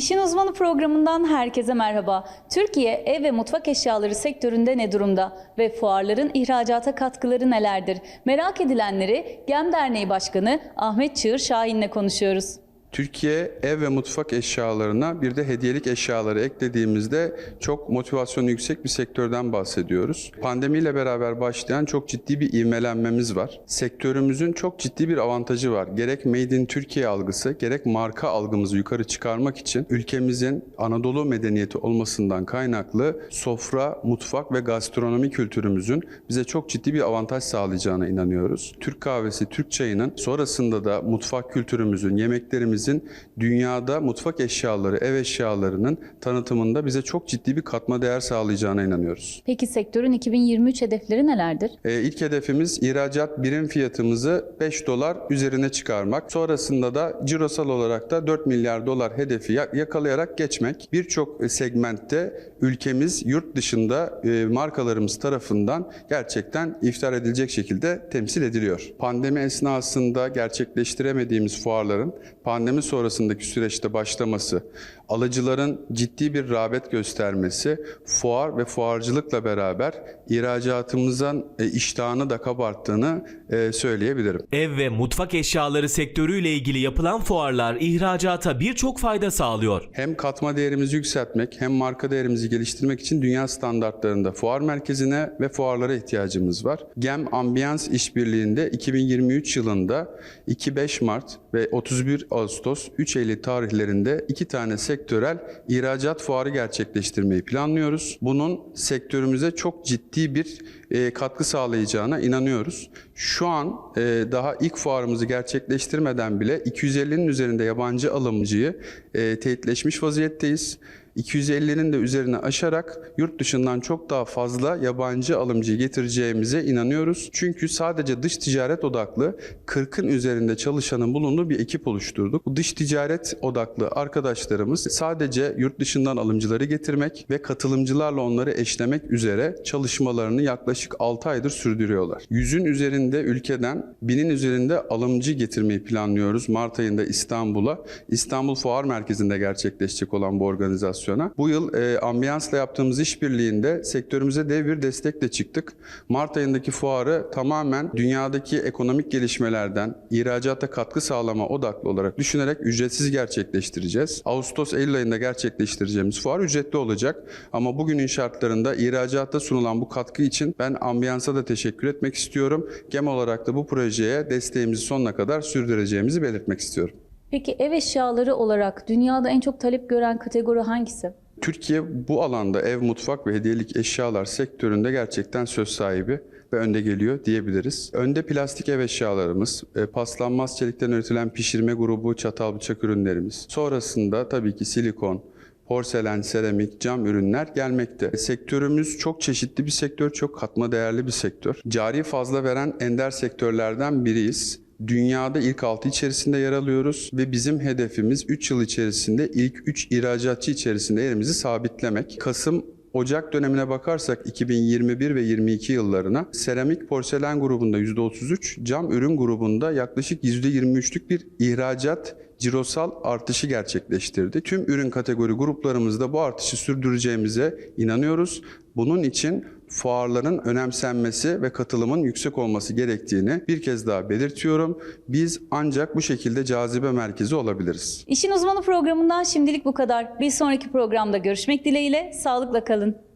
İşin Uzmanı programından herkese merhaba. Türkiye ev ve mutfak eşyaları sektöründe ne durumda ve fuarların ihracata katkıları nelerdir? Merak edilenleri GEM Derneği Başkanı Ahmet Çığır Şahin'le konuşuyoruz. Türkiye ev ve mutfak eşyalarına bir de hediyelik eşyaları eklediğimizde çok motivasyonu yüksek bir sektörden bahsediyoruz. Pandemiyle beraber başlayan çok ciddi bir ivmelenmemiz var. Sektörümüzün çok ciddi bir avantajı var. Gerek Made in Türkiye algısı, gerek marka algımızı yukarı çıkarmak için ülkemizin Anadolu medeniyeti olmasından kaynaklı sofra, mutfak ve gastronomi kültürümüzün bize çok ciddi bir avantaj sağlayacağına inanıyoruz. Türk kahvesi, Türk çayının sonrasında da mutfak kültürümüzün, yemeklerimizin dünyada mutfak eşyaları, ev eşyalarının tanıtımında bize çok ciddi bir katma değer sağlayacağına inanıyoruz. Peki sektörün 2023 hedefleri nelerdir? Ee, ilk hedefimiz ihracat birim fiyatımızı 5 dolar üzerine çıkarmak. Sonrasında da cirosal olarak da 4 milyar dolar hedefi ya- yakalayarak geçmek. Birçok e, segmentte ülkemiz yurt dışında e, markalarımız tarafından gerçekten iftar edilecek şekilde temsil ediliyor. Pandemi esnasında gerçekleştiremediğimiz fuarların pandemi sonrasındaki süreçte başlaması, alıcıların ciddi bir rağbet göstermesi, fuar ve fuarcılıkla beraber ihracatımızın e, iştahını da kabarttığını e, söyleyebilirim. Ev ve mutfak eşyaları sektörüyle ilgili yapılan fuarlar ihracata birçok fayda sağlıyor. Hem katma değerimizi yükseltmek hem marka değerimizi geliştirmek için dünya standartlarında fuar merkezine ve fuarlara ihtiyacımız var. GEM Ambiyans işbirliğinde 2023 yılında 2-5 Mart ve 31 Ağustos 3 Eylül tarihlerinde iki tane sektörel ihracat fuarı gerçekleştirmeyi planlıyoruz. Bunun sektörümüze çok ciddi bir e, katkı sağlayacağına inanıyoruz. Şu an e, daha ilk fuarımızı gerçekleştirmeden bile 250'nin üzerinde yabancı alımcıyı e, teyitleşmiş vaziyetteyiz. 250'nin de üzerine aşarak yurt dışından çok daha fazla yabancı alımcıyı getireceğimize inanıyoruz. Çünkü sadece dış ticaret odaklı 40'ın üzerinde çalışanın bulunduğu bir ekip oluşturduk. Bu dış ticaret odaklı arkadaşlarımız sadece yurt dışından alımcıları getirmek ve katılımcılarla onları eşlemek üzere çalışmalarını yaklaşık 6 aydır sürdürüyorlar. Yüzün üzerinde ülkeden binin üzerinde alımcı getirmeyi planlıyoruz. Mart ayında İstanbul'a, İstanbul Fuar Merkezi'nde gerçekleşecek olan bu organizasyona. Bu yıl e, Ambiyans'la yaptığımız işbirliğinde sektörümüze dev bir destekle çıktık. Mart ayındaki fuarı tamamen dünyadaki ekonomik gelişmelerden ihracata katkı sağlama odaklı olarak düşünerek ücretsiz gerçekleştireceğiz. Ağustos-Eylül ayında gerçekleştireceğimiz fuar ücretli olacak. Ama bugünün şartlarında ihracatta sunulan bu katkı için ben Ambiyans'a da teşekkür etmek istiyorum. GEM olarak da bu projeye desteğimizi sonuna kadar sürdüreceğimizi belirtmek istiyorum. Peki ev eşyaları olarak dünyada en çok talep gören kategori hangisi? Türkiye bu alanda ev, mutfak ve hediyelik eşyalar sektöründe gerçekten söz sahibi ve önde geliyor diyebiliriz. Önde plastik ev eşyalarımız, e, paslanmaz çelikten üretilen pişirme grubu çatal bıçak ürünlerimiz. Sonrasında tabii ki silikon, porselen, seramik, cam ürünler gelmekte. Sektörümüz çok çeşitli bir sektör, çok katma değerli bir sektör. Cari fazla veren ender sektörlerden biriyiz. Dünyada ilk 6 içerisinde yer alıyoruz ve bizim hedefimiz 3 yıl içerisinde ilk 3 ihracatçı içerisinde yerimizi sabitlemek. Kasım Ocak dönemine bakarsak 2021 ve 22 yıllarına seramik porselen grubunda %33, cam ürün grubunda yaklaşık %23'lük bir ihracat cirosal artışı gerçekleştirdi. Tüm ürün kategori gruplarımızda bu artışı sürdüreceğimize inanıyoruz. Bunun için fuarların önemsenmesi ve katılımın yüksek olması gerektiğini bir kez daha belirtiyorum. Biz ancak bu şekilde cazibe merkezi olabiliriz. İşin Uzmanı programından şimdilik bu kadar. Bir sonraki programda görüşmek dileğiyle sağlıkla kalın.